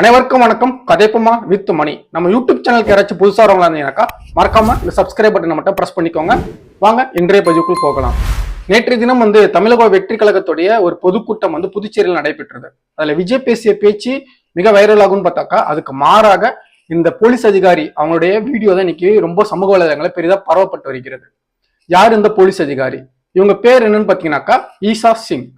அனைவருக்கும் வணக்கம். கதைப்பமா வித் மணி. நம்ம யூடியூப் சேனலுக்கு யாராச்சும் புதுசாக வரவங்களா இருந்தீங்கன்னாக்கா மறக்காம இந்த சப்ஸ்கிரைப் பட்டனை மட்டும் பிரஸ் பண்ணிக்கோங்க. வாங்க இன்றைய பதிவுக்குள் போகலாம். நேற்றைய தினம் வந்து தமிழக வெற்றி கழகத்துடைய ஒரு பொதுக்கூட்டம் வந்து புதுச்சேரியில் நடைபெற்றது. அதில் விஜய் பேசிய பேச்சு மிக வைரல் ஆகும்னு பார்த்தாக்கா அதுக்கு மாறாக இந்த போலீஸ் அதிகாரி அவங்களுடைய வீடியோ தான் இன்னைக்கு ரொம்ப சமூக வலைதளங்களில் பெரிதா பரவப்பட்டு வருகிறது. யார் இந்த போலீஸ் அதிகாரி? இவங்க பேர் என்னன்னு பார்த்தீங்கன்னாக்கா ஈசா சிங்.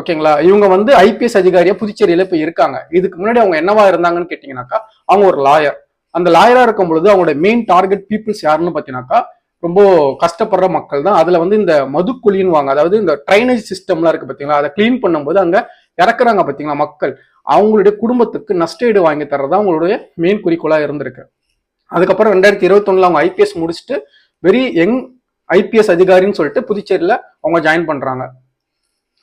ஓகேங்களா? இவங்க வந்து ஐபிஎஸ் அதிகாரியா புதுச்சேரியில இப்ப இருக்காங்க. இதுக்கு முன்னாடி அவங்க என்னவா இருந்தாங்கன்னு கேட்டீங்கன்னாக்கா அவங்க ஒரு லாயர் அந்த லாயரா இருக்கும் பொழுது அவங்களோட மெயின் டார்கெட் பீப்புள்ஸ் யாருன்னு பார்த்தீங்கன்னாக்கா ரொம்ப கஷ்டப்படுற மக்கள் தான். அதுல வந்து இந்த மதுக்குழின்னு வாங்க அதாவது இந்த ட்ரைனேஜ் சிஸ்டம்லாம் இருக்கு பாத்தீங்களா? அதை க்ளீன் பண்ணும்போது அங்க இறக்குறாங்க பாத்தீங்களா மக்கள்? அவங்களுடைய குடும்பத்துக்கு நஷ்டஈடு வாங்கி தர்றது அவங்களுடைய மெயின் குறிக்கோளா இருந்திருக்கு. அதுக்கப்புறம் ரெண்டாயிரத்தி இருபத்தொன்னுல அவங்க ஐபிஎஸ் முடிச்சுட்டு வெரி யங் ஐபிஎஸ் அதிகாரின்னு சொல்லிட்டு புதுச்சேரியில அவங்க ஜாயின் பண்றாங்க.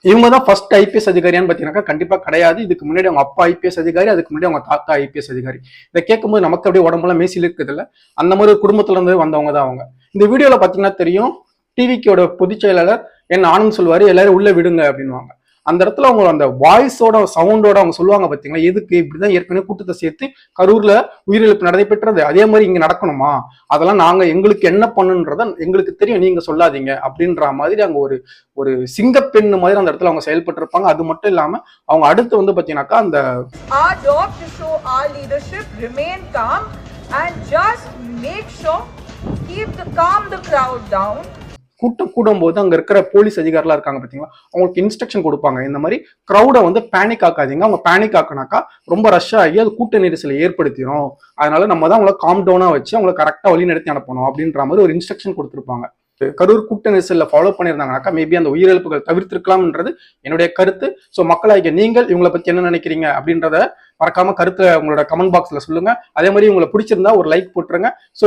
இவங்க தான் ஃபர்ஸ்ட் ஐபிஎஸ் அதிகாரியான்னு பார்த்தீங்கன்னா கண்டிப்பாக கிடையாது. இதுக்கு முன்னாடி அவங்க அப்பா ஐபிஎஸ் அதிகாரி அதுக்கு முன்னாடி அவங்க தாத்தா ஐபிஎஸ் அதிகாரி. இதை கேட்கும்போது நமக்கு அப்படியே உடம்புலாம் மேசில் இருக்குதுல்ல? அந்த மாதிரி ஒரு குடும்பத்துல இருந்து வந்தவங்க தான் அவங்க. இந்த வீடியோவில் பார்த்தீங்கன்னா தெரியும். டிவிக்கோட பொதுச் செயலாளர் என்ன ஆனந்த் சொல்வாரு எல்லாரும் உள்ள விடுங்க அப்படின்னுவாங்க. அந்த இடத்துல அவங்க அந்த வாய்ஸோட சவுண்டோட அவங்க சொல்லுவாங்க பார்த்தீங்களா எதுக்கு இப்படிதான் ஏற்கனவே கூட்டத்தை சேர்த்து கரூர்ல உயிரிழப்பு நடைபெற்றது அதே மாதிரி இங்க நடக்கணுமா? அதெல்லாம் நாங்க எங்களுக்கு என்ன பண்ணுன்றத எங்களுக்கு தெரியும். நீங்க சொல்லாதீங்க அப்படின்ற மாதிரி அங்க ஒரு ஒரு சிங்கப்பெண்ணு மாதிரி அந்த இடத்துல அவங்க செயல்பட்டு இருப்பாங்க அது மட்டும் இல்லாம அவங்க அடுத்து வந்து பாத்தீங்கன்னாக்கா அந்த and just make sure, keep the calm the crowd down. கூட்டம் கூடும் போது அங்க இருக்கிற போலீஸ் அதிகாரிலாம் இருக்காங்க பாத்தீங்களா? அவங்களுக்கு இன்ஸ்ட்ரக்ஷன் கொடுப்பாங்க. இந்த மாதிரி க்ரௌடை வந்து பேனிக் ஆக்காதீங்க. அவங்க பேனிக் ஆக்குனாக்கா ரொம்ப ரஷ் ஆகி அது கூட்ட நெரிசலை ஏற்படுத்திடும் அதனால நம்ம தான் அவங்கள காம் டவுனா வச்சு அவங்களை கரெக்டா வழி நடத்தி அனுப்பணும் அப்படின்ற மாதிரி ஒரு இன்ஸ்ட்ரக்ஷன் கொடுத்துருப்பாங்க. கரூர் கூட்ட நெரிசலில் ஃபாலோ பண்ணியிருந்தாங்கனாக்கா மேபி அந்த உயிரிழப்புகள் தவிர்த்திருக்கலாம்ன்றது என்னுடைய கருத்து. ஸோ மக்களாகிய நீங்கள் இவங்களை பற்றி என்ன நினைக்கிறீங்க அப்படின்றத மறக்காம கருத்தை உங்களோட கமெண்ட் பாக்ஸில் சொல்லுங்க. அதே மாதிரி உங்களை பிடிச்சிருந்தா ஒரு லைக் போட்டுருங்க. ஸோ